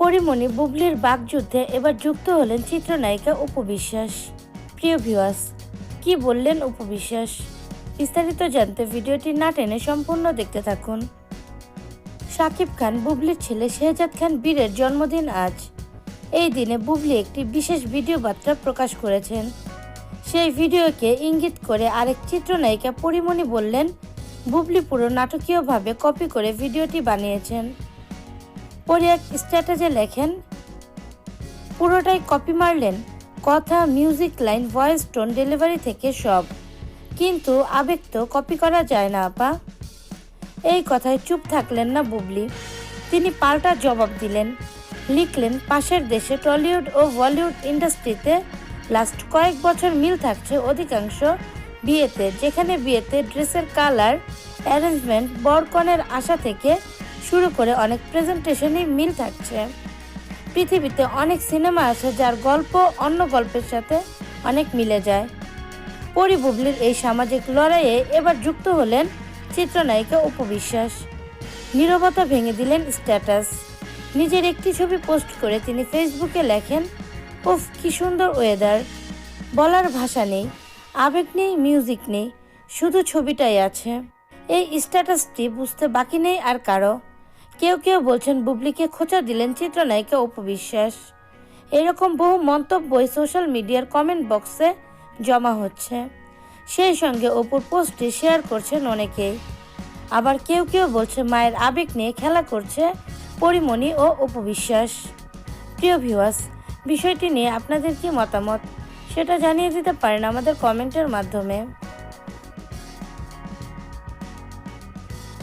পরিমণি বুবলির বাগযুদ্ধে এবার যুক্ত হলেন চিত্রনায়িকা উপবিশ্বাস প্রিয় ভিউয়ার্স, কি বললেন উপবিশ্বাস বিস্তারিত জানতে ভিডিওটি না টেনে সম্পূর্ণ দেখতে থাকুন। শাকিব খান, বুবলির ছেলে শেহজাদ খান বীরের জন্মদিন আজ। এই দিনে বুবলি একটি বিশেষ ভিডিও বার্তা প্রকাশ করেছেন। সেই ভিডিওকে ইঙ্গিত করে আরেক চিত্রনায়িকা পরিমণি বললেন, বুবলি পুরো নাটকীয়ভাবে কপি করে ভিডিওটি বানিয়েছেন। পরে এক স্ট্যাটাসে লেখেন, পুরোটাই কপি মারলেন, কথা, music line, voice tone, delivery থেকে সব। কিন্তু আবেগ তো কপি করা যায় না, আপা। এই কথায় চুপ থাকলেন না বুবলি। তিনি পাল্টা জবাব দিলেন, লিখলেন, পাশের দেশে টলিউড ও বলিউড ইন্ডাস্ট্রিতে লাস্ট কয়েক বছর মিল থাকছে অধিকাংশ বিয়েতে, যেখানে বিয়েতে ড্রেসের কালার, অ্যারেঞ্জমেন্ট বরকনের আশা থেকে শুরু করে অনেক প্রেজেন্টেশনই মিল থাকছে। পৃথিবীতে অনেক সিনেমা আছে যার গল্প অন্য গল্পের সাথে অনেক মিলে যায়। পরি বুবলির এই সামাজিক লড়াইয়ে এবার যুক্ত হলেন চিত্রনায়িকা উপবিশ্বাস নীরবতা ভেঙে দিলেন স্ট্যাটাস। নিজের একটি ছবি পোস্ট করে তিনি ফেসবুকে লেখেন, উফ, কি সুন্দর ওয়েদার। বলার ভাষা নেই, আবেগ নেই, মিউজিক নেই, শুধু ছবিটাই আছে। এই স্ট্যাটাসটি বুঝতে বাকি নেই আর কারও। কেউ কেউ বলছেন, বুবলিকে খোঁচা দিলেন চিত্রনায়িকা উপবিশ্বাস এরকম বহু মন্তব্যই সোশ্যাল মিডিয়ার কমেন্ট বক্সে জমা হচ্ছে। সেই সঙ্গে অপুর পোস্টটি শেয়ার করছেন অনেকেই। আবার কেউ কেউ বলছে, মায়ের আবেগ নিয়ে খেলা করছে পরিমণি ও উপবিশ্বাস প্রিয় ভিউয়ার্স, বিষয়টি নিয়ে আপনাদের কি মতামত? সেটা জানিয়ে দিতে পারেন আমাদের কমেন্টের মাধ্যমে।